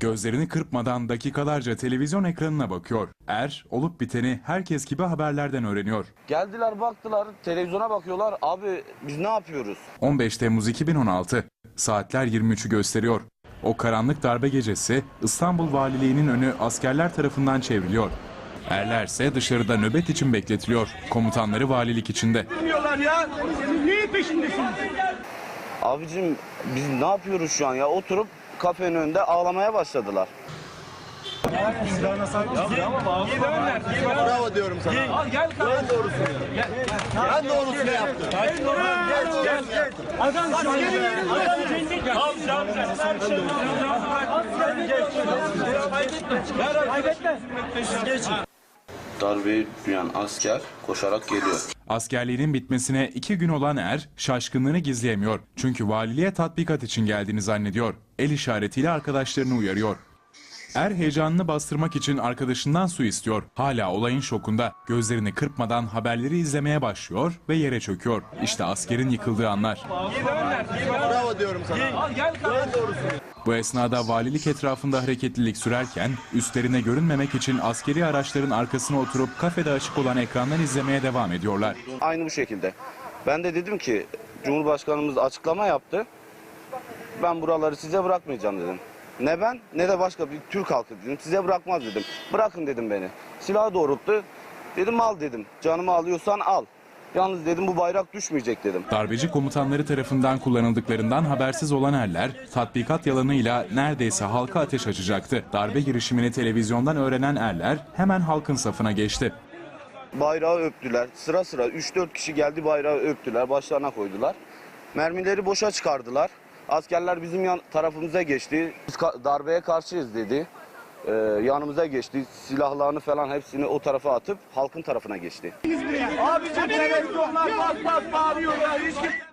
Gözlerini kırpmadan dakikalarca televizyon ekranına bakıyor. Er, olup biteni herkes gibi haberlerden öğreniyor. Geldiler baktılar televizyona bakıyorlar abi biz ne yapıyoruz? 15 Temmuz 2016. Saatler 23'ü gösteriyor. O karanlık darbe gecesi İstanbul Valiliği'nin önü askerler tarafından çevriliyor. Erlerse dışarıda nöbet için bekletiliyor. Komutanları valilik içinde. Abicim biz ne yapıyoruz şu an ya? Oturup kafenin önünde ağlamaya başladılar. Bravo diyorum sana. Ben doğrusunu Ben doğrusunu yaptım. Darbeyi duyan asker koşarak geliyor. Askerliğinin bitmesine iki gün olan Er şaşkınlığını gizleyemiyor. Çünkü valiliğe tatbikat için geldiğini zannediyor. El işaretiyle arkadaşlarını uyarıyor. Er heyecanını bastırmak için arkadaşından su istiyor. Hala olayın şokunda. Gözlerini kırpmadan haberleri izlemeye başlıyor ve yere çöküyor. İşte askerin yıkıldığı anlar. Bravo diyorum sana. Bu esnada valilik etrafında hareketlilik sürerken üstlerine görünmemek için askeri araçların arkasına oturup kafede açık olan ekrandan izlemeye devam ediyorlar. Aynı bu şekilde. Ben de dedim ki Cumhurbaşkanımız açıklama yaptı. Ben buraları size bırakmayacağım dedim. Ne ben ne de başka bir Türk halkı dedim. Size bırakmaz dedim. Bırakın dedim beni. Silahı doğrulttu. Dedim al dedim. Canımı alıyorsan al. Yalnız dedim bu bayrak düşmeyecek dedim. Darbeci komutanları tarafından kullanıldıklarından habersiz olan erler, tatbikat yalanıyla neredeyse halka ateş açacaktı. Darbe girişimini televizyondan öğrenen erler hemen halkın safına geçti. Bayrağı öptüler. Sıra sıra 3-4 kişi geldi bayrağı öptüler. Başlarına koydular. Mermileri boşa çıkardılar. Askerler bizim yan tarafımıza geçti. Biz ka- darbeye karşıyız dedi. Ee, yanımıza geçti. Silahlarını falan hepsini o tarafa atıp halkın tarafına geçti. Abicim televizyonlar bas bas bağırıyor ya. Hiç kim-